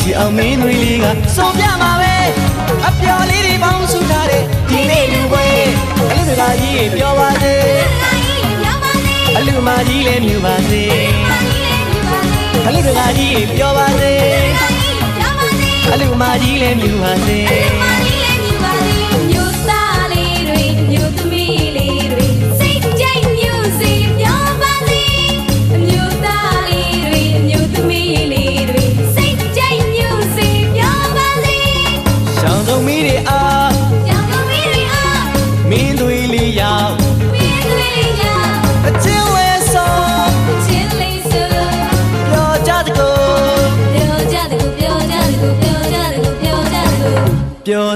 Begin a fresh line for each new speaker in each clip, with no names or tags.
စီအောင်မင်းတွေလေးကစုံပြမှာပဲအပျော်လေးတွေပေါင်းစုထားတဲ့ဒီနေ့လူပွဲအလူတကာကြီးပြောပါစေအလူမကြီးလည်းမြူပါစေအလူတကာကြီးပြောပါစေအလူမကြီးလည်းမြူပါစေ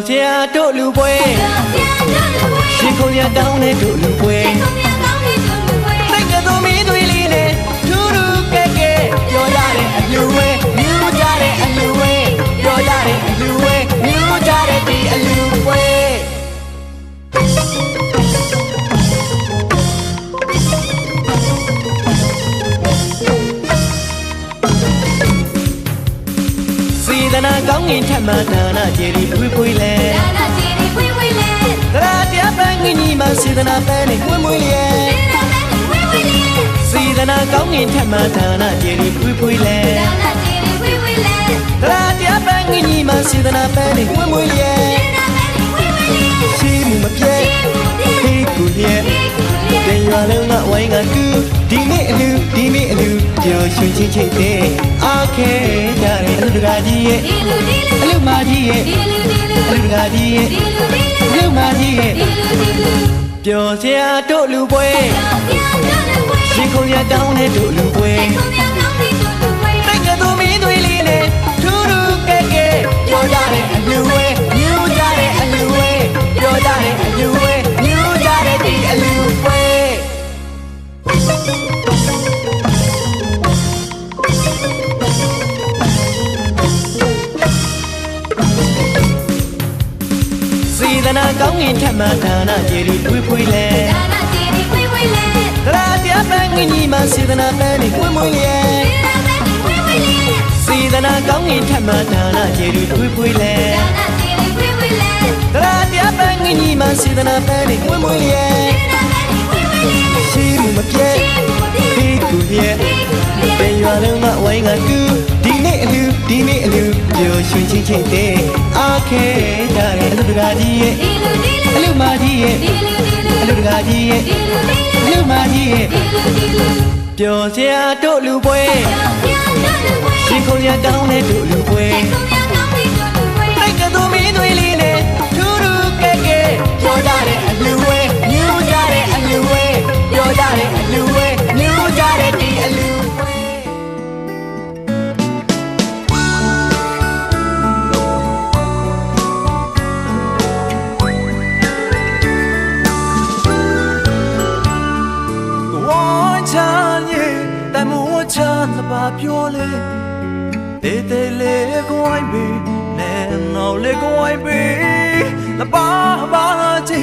ပြောစ
ရာတို့လူပွဲ
ပြောပြကြတယ်ကို
ရှင်းခုံရကောင်းတဲ့တို့လူပွဲ
င်း
ငင်ထက်မှဒါနာကျေရီဖွေးဖွေးလဲ
ဒါနာချီရီဝေးဝေးလေး
သရတရားပန်းငင်ကြီးမှစီဒနာပန်းနဲ့မွေးမွေးလျက်
ဒါနာဝေးဝေးလေး
စီဒနာကောင်းငင်ထက်မှဒါနာကျေရီဖွေးဖွေးလဲ
ဒါနာချီရီဝေးဝေးလေး
သရတရားပန်းငင်ကြီးမှစီဒနာပန်းနဲ့မွေးမွေးလျက်
ဒါနာဝေးဝေးလေး
ရှိမှုမပြတ်ဟေးကူလျက် တင်ရွာလုံးကဝိုင်းကကူဒီနေ့အလူဒီနေ့အလူပျော်ရွှင်ချင်းချိတ်တဲ့အားခဲကြတဲ့အလူတကာကြီးရဲ့
ဒီလူဒီလူ
အလူမကြီးရဲ့
ဒီလူဒီလူ
အလူတကာကြီးရဲ့
ဒီလူဒီလူ
အလူမကြီးရဲ့
ဒီလူဒီလူ
ပျော်စရာတို့လူပွဲ
ပြောပြကြတယ်ဝေး
ရှင်ခုံရကောင်းတဲ့တို့လူပွဲ
ကိုမြတ်ကောင်းလေးတို့ကိုဝေး
တိတ်ကသူမင်းတွေလေးနဲ့ထူးထူးကဲကဲပြောကြတဲ့အလူဝဲမြူးကြတဲ့အလူဝဲပြောကြတဲ့အလူဝဲ မှဒါနာကျေရီဖွေးဖွေးလဲ
ဒါနာချီရီဝေးဝေးလေး
သရတရားပန်းငင်ကြီးမှစီဒနာပန်းနဲ့မွေးမွေးလျက်
ဒါနာဝေးဝေးလေး
စီဒနာကောင်းငင်ထက်မှဒါနာကျေရီဖွေးဖွေးလဲ
ဒါနာချီရီဝေးဝေးလေး
သရတရားပန်းငင်ကြီးမှစီဒနာပန်းနဲ့မွေးမွေးလျက်
ဒါနာဝေးဝေးလေး
ရှိမှုမပြတ်ဟေးကူလျက်တင်ရွာလုံးကဝိုင်းကကူဒီနေ့အလူဒီနေ့အလူပျော်ရွှင်ချင်းချိတ်တဲ့အားခဲကြတဲ့အလူတကာကြီးရဲ့
ဒီလူဒီလူ
အလူမ ကြီးရဲ့
ဒီလူဒီလူ
အလူတကာကြီးရဲ့
ဒီလူဒီလူ
အလူမကြီးရဲ့
ဒီလူဒီလူ
ပျော်စရာတို့လူပွဲ
ပြောပြကြတယ်ဝေး
ရှင်ခုံရကောင်းတဲ့တို့လူပွဲ ပါပြောလေတေးသေးလေးကိုအိုင်ဘီနဲနော်လေးကိုအိုင်ဘီလပါပါချီ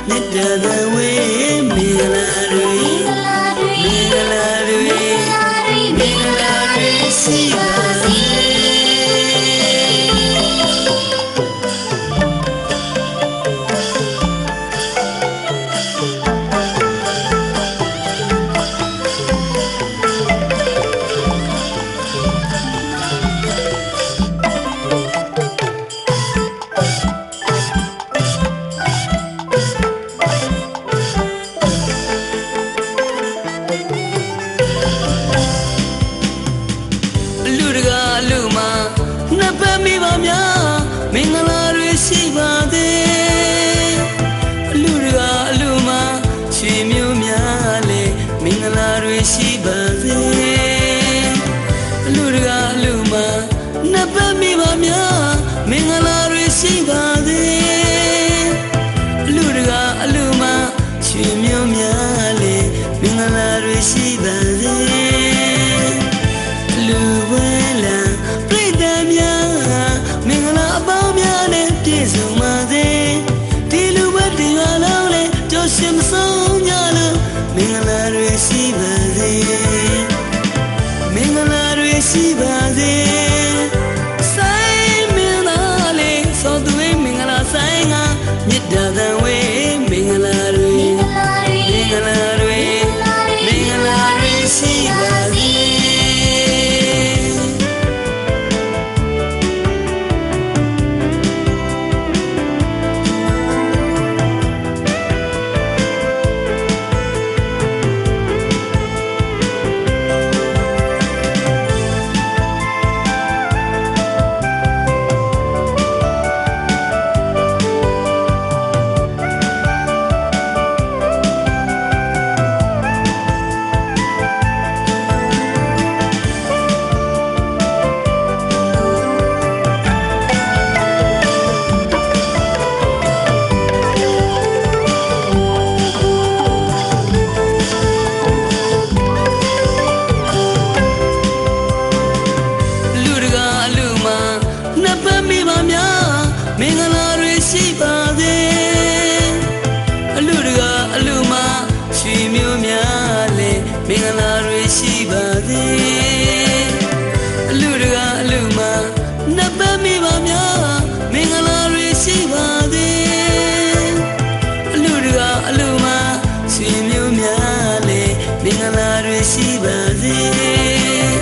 ကမြစ်တာ လာ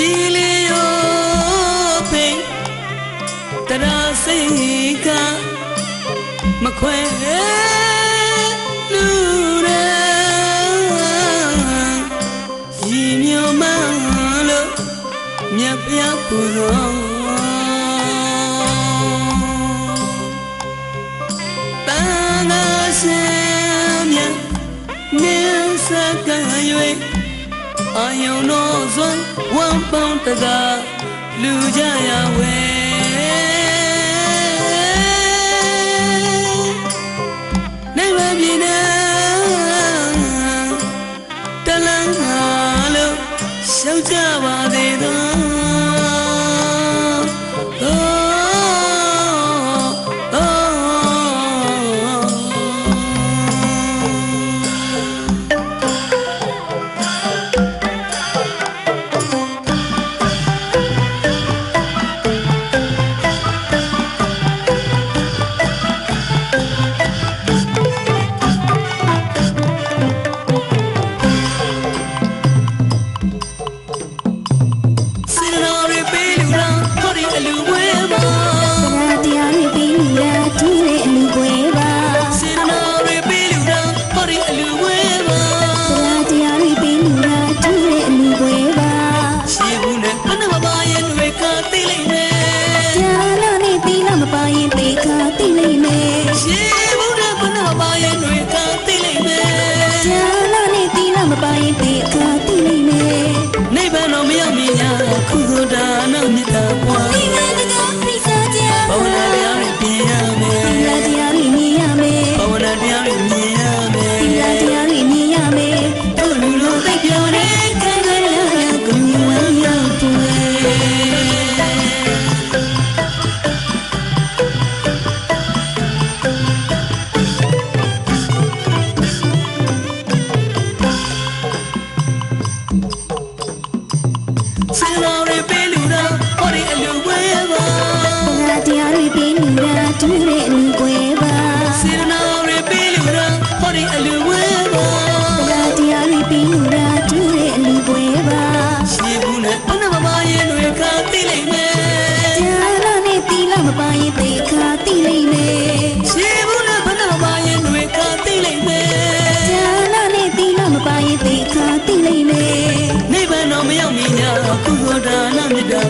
ကြည်လီယိုဖိ
န်တရာစိတ်ကမခွဲလူရဲရီမျိုးမလို့မြတ်ပြပူဇော်တန်ငါရှင်မြတ်မြတ်စကား၍ အာယုံတော်စွမ်းဝမ်းပေါင်းတကားလူကြရဝဲနိုင်ဝပြည်နယ်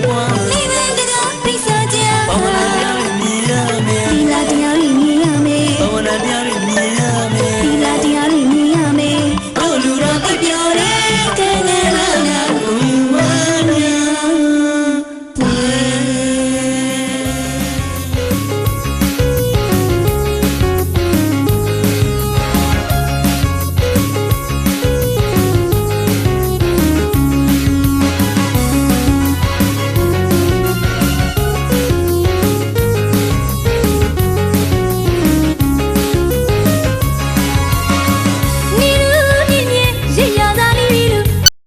one.